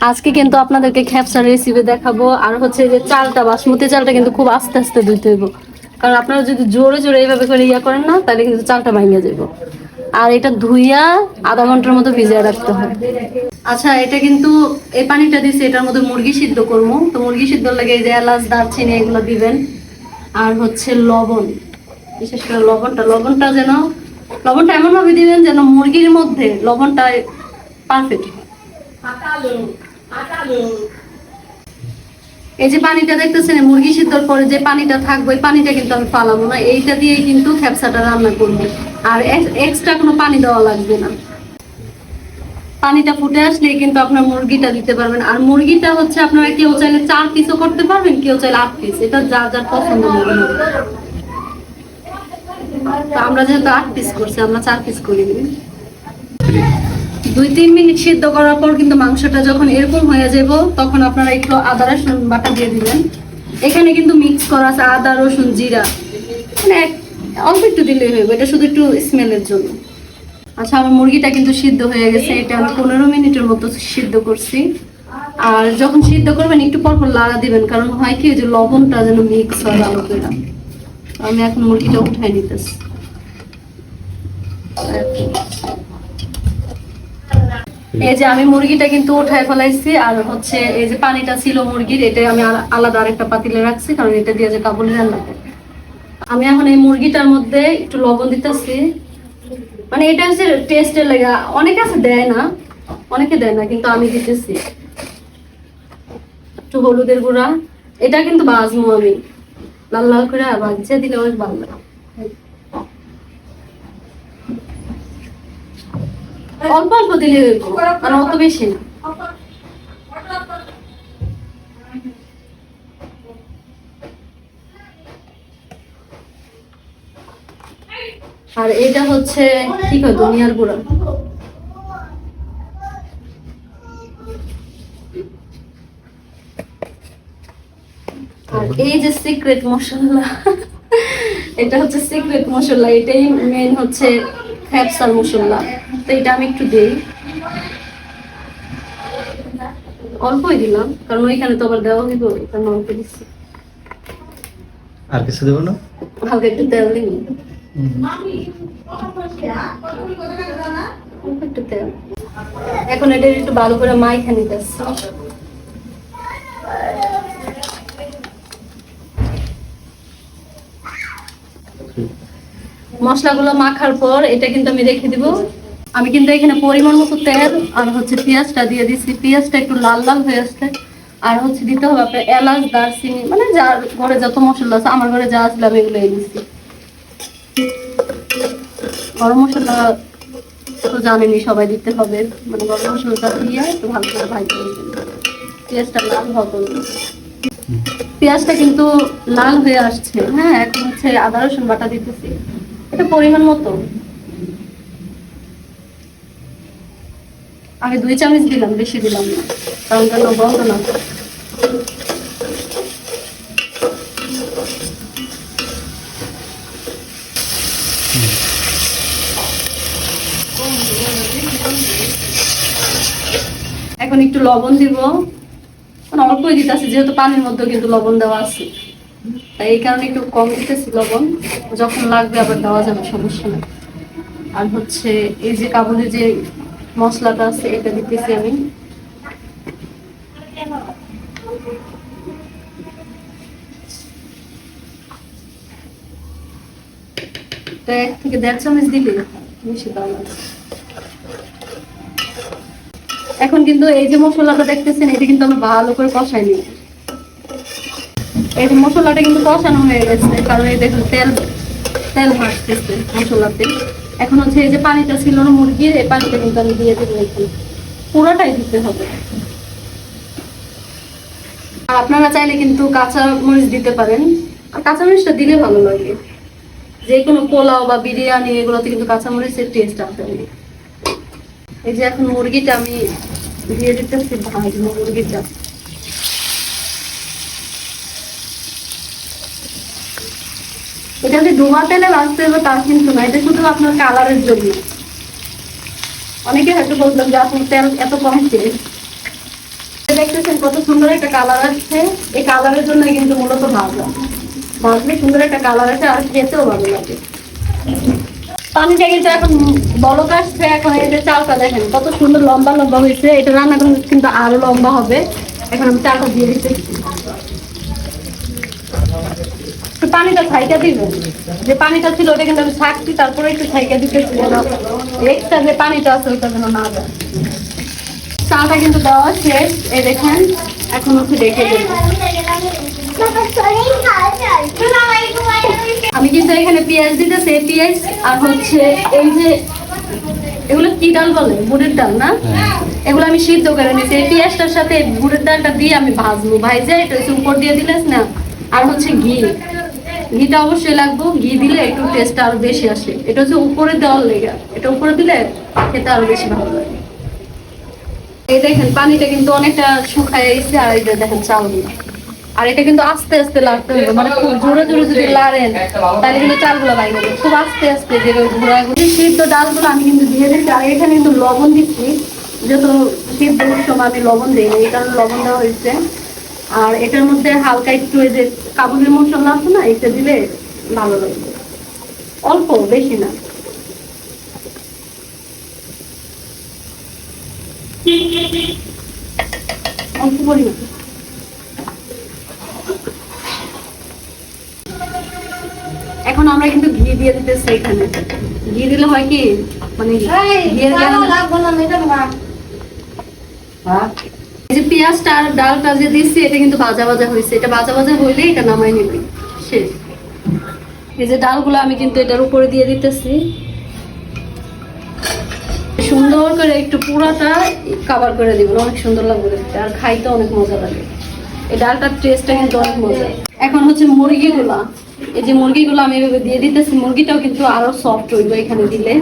আজকে কিন্তু আপনাদেরকে খ্যাপসার রেসিপি দেখাবো। আর হচ্ছে যে চালটা, বাসমতি চালটা কিন্তু খুব আস্তে আস্তে ধুইতে হইব। কারণ আপনারা যদি জোরে জোরে এইভাবে করে ইয়া করেন না, তাহলে কিন্তু চালটা ভাঙিয়ে যাবে আর এটা ধুইয়া আধা ঘণ্টার মতো ভিজিয়ে রাখতে হয়। আচ্ছা এটা কিন্তু এই পানিটা দিছি, এটার মধ্যে মুরগি সিদ্ধ করব। তো মুরগি সিদ্ধ লাগে এই যে এলাচ, দারচিনি, এগুলো দিবেন। আর হচ্ছে লবণ। বিশেষ করে লবণটা লবণটা যেন, লবণটা এমনভাবে দিবেন যেন মুরগির মধ্যে লবণটা পারফেক্ট এই যে পানিটা দেখতেছেন মুরগি সিদ্ধর পরে যে পানিটা থাকবে, ওই পানিটা কিন্তু আমি ফালাবো না। এইটা দিয়ে কিন্তু খ্যাপসাটা রান্না করব। আর এক্সট্রা কোনো পানি দেওয়া লাগবে না। পানিটা ফুটে আসলে কিন্তু আপনার মুরগিটা দিতে পারবেন। আর মুরগিটা হচ্ছে আপনারা কেউ চাইলে চার পিসও করতে পারবেন, কেউ চাইলে আট পিস এটা যার যার পছন্দ হবে। আমরা যেহেতু আট পিস করছি, আমরা চার পিস করি দুই, তিন মিনিট সিদ্ধ করার পর কিন্তু মাংসটা যখন এরকম হয়ে যাব, তখন আপনারা একটু আদা, রসুন বাটা দিয়ে দিবেন। এখানে কিন্তু মিক্স করা আছে আদা, রসুন, জিরা। মানে অল্প একটু দিলেই হইবে এটা শুধু একটু স্মেলের জন্য। আচ্ছা আমার মুরগিটা কিন্তু সিদ্ধ হয়ে গেছে, এটা আমি পনেরো মিনিটের মতো সিদ্ধ করছি। আর যখন সিদ্ধ করবেন, একটু পর পর লাগা দিবেন, কারণ হয় কি যে লবণটা যেন মিক্স হয় ভালো করে। আমি এখন মুরগিটা উঠাই নিতেছি। এই যে আমি মুরগিটা কিন্তু উঠায় ফেলাইছি, আর হচ্ছে এই যে পানিটা ছিল মুরগির এটা আমি আলাদা আরেকটা পাতিলে রাখছি, কারণ এটা দিয়ে যে কাবুলি রান্না। আমি এখন এই মুরগিটার মধ্যে একটু লবণ দিতেছি। মানে এটা হচ্ছে টেস্টের লাগা, অনেকে আছে দেয় না, অনেকে দেয় না, কিন্তু আমি দিতেছি। একটু হলুদের গুঁড়া, এটা কিন্তু বাজমু আমি। লাল লাল করে বাজছে দিলে অনেক ভালো লাগে। অল্প অল্প দিলে মানে অত বেশি না। আর এটা হচ্ছে, কি কয়, দুনিয়ার গুঁড়া আর এই যে সিক্রেট মশলা, এটা হচ্ছে সিক্রেট মশলা, এটাই মেন হচ্ছে ফ্যাপসার মশলা তো এটা আমি একটু দেই। অল্পই দিলাম কারণ ওইখানে তো আবার দেওয়া হইব এখানে অল্প দিচ্ছি। আর কিছু দেবো না? হালকা একটু তেল দিই একটু তেল। এখন এটা একটু ভালো করে মাইখা নিতেছি মশলাগুলো মাখার পর এটা কিন্তু আমি রেখে দিব। আমি কিন্তু এখানে পরিমাণ মতো তেল আর হচ্ছে পেঁয়াজটা দিয়ে দিচ্ছি পেঁয়াজটা একটু লাল লাল হয়ে আসছে। আর হচ্ছে দিতে হবে আপনার এলাচ দারচিনি মানে যার ঘরে যত মশলা আছে আমার ঘরে যা আসলে আমি এগুলো দিচ্ছি গরম মশলা তো জানেনি সবাই দিতে হবে। মানে গরম মশলাটা দিয়ে একটু ভালো করে ভাজি পেঁয়াজটা লাল হওয়া করব পেঁয়াজটা কিন্তু লাল হয়ে আসছে। হ্যাঁ এখন হচ্ছে আদা রসুন বাটা দিতেছি। এটা পরিমাণ মতো। আমি দুই চামচ দিলাম, বেশি দিলাম না। কারণ যেন বন্ধ না। এখন একটু লবণ দিব। অল্পই দিতেছি যেহেতু পানির মধ্যে কিন্তু লবণ দেওয়া আছে। তাই এই কারণে একটু কম দিতেছি লবণ। যখন লাগবে আবার দেওয়া যাবে, সমস্যা নেই। আর হচ্ছে এই যে কাবুলি যে মশলাটা আছে, এটা দিতেছি আমি। এক থেকে দেড় চামচ দিলে বেশি এখন কিন্তু এই যে মশলাটা দেখতেছেন, এটা কিন্তু আমি ভালো করে কষাই নিই এই মশলাটা কিন্তু কষানো হয়ে গেছে, কারণ এই দেখুন তেল তেল মশলাতে। এখন হচ্ছে এই যে পানিটা ছিল না মুরগির এই পানিটা কিন্তু আমি দিয়ে দেবো পুরোটাই দিতে হবে। আর আপনারা চাইলে কিন্তু কাঁচা মরিচ দিতে পারেন। আর কাঁচা মরিচটা দিলে ভালো লাগে। যে কোনো পোলাও বা বিরিয়ানি, এগুলোতে কিন্তু কাঁচা মরিচের টেস্ট আসে। এই যে এখন মুরগিটা আমি দিয়ে দিতেছি ভাজবো মুরগিটা। এটা যে ডোমা তেলে ভাজতে হবে তার কিন্তু না, এটা শুধু আপনার কালারের জন্য। অনেকে হয়তো বললাম যে আপনার তেল এত কম খেয়ে দেখতেছেন কত সুন্দর একটা কালার আসছে। এই কালারের জন্য কিন্তু মূলত ভাজা। ভাজলে সুন্দর একটা কালার আছে আর খেতেও ভালো লাগে। পানিটা কিন্তু এখন বলক আসছে, এখন এই যে চালটা দেখেন, কত সুন্দর লম্বা লম্বা হয়েছে। এটা রান্না করলে কিন্তু আরও লম্বা হবে। এখন আমি চালটা দিয়ে দিচ্ছি একটু পানিটা ছাইকা দিবেন যে পানিটা ছিল ওটা কিন্তু আমি ছাকছি তারপরে একটু ছাইকা দিতেছি যেন এক্সট্রা যে পানিটা আছে ওটা যেন না যায়। চালটা কিন্তু দেওয়া শেষ। এই দেখেন, এখন হচ্ছে দেখে দেবো। আমি কিন্তু এখানে পেঁয়াজ দিতেছি। পেঁয়াজ আর হচ্ছে এই যে, এগুলো কি ডাল বলে? বুড়ের ডাল না? এগুলো আমি সিদ্ধ করে নিচ্ছি এই পেঁয়াজটার সাথে বুড়ের ডালটা দিয়ে আমি ভাজবো। ভাইজে এটা হচ্ছে উপর দিয়ে দিলে না, আর হচ্ছে ঘি। ঘিটা অবশ্যই লাগবে। ঘি দিলে একটু টেস্ট আরও বেশি আসে। এটা হচ্ছে উপরে দেওয়ার লেগে। এটা উপরে দিলে খেতে আরও বেশি ভালো লাগে। এই দেখেন, পানিটা কিন্তু অনেকটা শুকায় আর এই দেখেন আর এটা কিন্তু আস্তে আস্তে হবে। মানে খুব জোরে জোরে যদি লাড়েন, তাহলে কিন্তু চালগুলো বাইরে খুব আস্তে আস্তে যে ঘোড়াগুলো সিদ্ধ ডালগুলো আমি কিন্তু দিয়ে দিচ্ছি আর এখানে কিন্তু লবণ দিচ্ছি। যেহেতু সিদ্ধ সময় আমি লবণ দিই এই কারণে লবণ দেওয়া হয়েছে। আর এটার মধ্যে হালকা একটু এই যে কাবুলি মশলা আছে না এটা দিলে ভালো লাগবে। অল্প বেশি না। অল্প পরিমাণ। এখন আমরা কিন্তু ঘি দিয়ে দিতেছি এখানে। ঘি দিলে হয় কি? মানে ঘিয়ের জ্ঞান- এই যে পেঁয়াজটা আর ডালটা যে দিচ্ছি এটা কিন্তু ভাজা ভাজা হয়েছে। এটা ভাজা ভাজা হইলে এটা নামাই নিবি। শেষ। এই যে ডালগুলো আমি কিন্তু এটার উপরে দিয়ে দিতেছি। সুন্দর করে একটু পুরাটা কাভার করে দিব অনেক সুন্দর লাগবে আর খাইতে অনেক মজা লাগে। এই ডালটার টেস্টটা কিন্তু অনেক মজা। এখন হচ্ছে মুরগিগুলা। এই যে মুরগিগুলো আমি এভাবে দিয়ে দিতেছি। মুরগিটাও কিন্তু আরও সফট হইবে এখানে দিলে।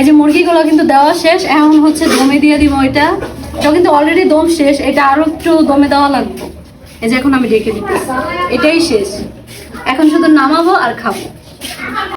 এই যে মুরগিগুলো কিন্তু দেওয়া শেষ, এখন হচ্ছে দমে দিয়ে দিব এটা। এটা কিন্তু অলরেডি দম শেষ, এটা আরও একটু দমে দেওয়া লাগবে। এই যে এখন আমি ডেকে দিব এটাই শেষ। এখন শুধু নামাবো আর খাব।